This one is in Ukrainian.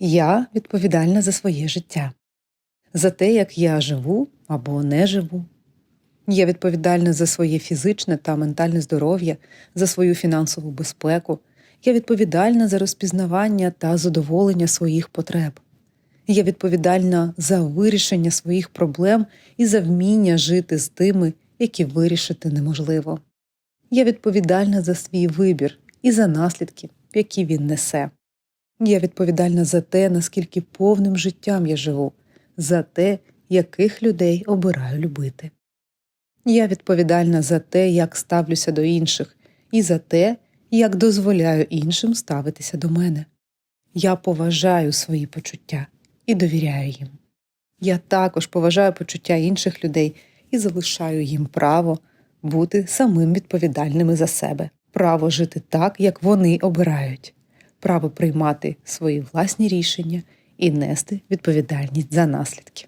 Я відповідальна за своє життя, за те, як я живу або не живу. Я відповідальна за своє фізичне та ментальне здоров'я, за свою фінансову безпеку. Я відповідальна за розпізнавання та задоволення своїх потреб. Я відповідальна за вирішення своїх проблем і за вміння жити з тими, які вирішити неможливо. Я відповідальна за свій вибір і за наслідки, які він несе. Я відповідальна за те, наскільки повним життям я живу, за те, яких людей обираю любити. Я відповідальна за те, як ставлюся до інших, і за те, як дозволяю іншим ставитися до мене. Я поважаю свої почуття і довіряю їм. Я також поважаю почуття інших людей і залишаю їм право бути самим відповідальними за себе, право жити так, як вони обирають, право приймати свої власні рішення і нести відповідальність за наслідки.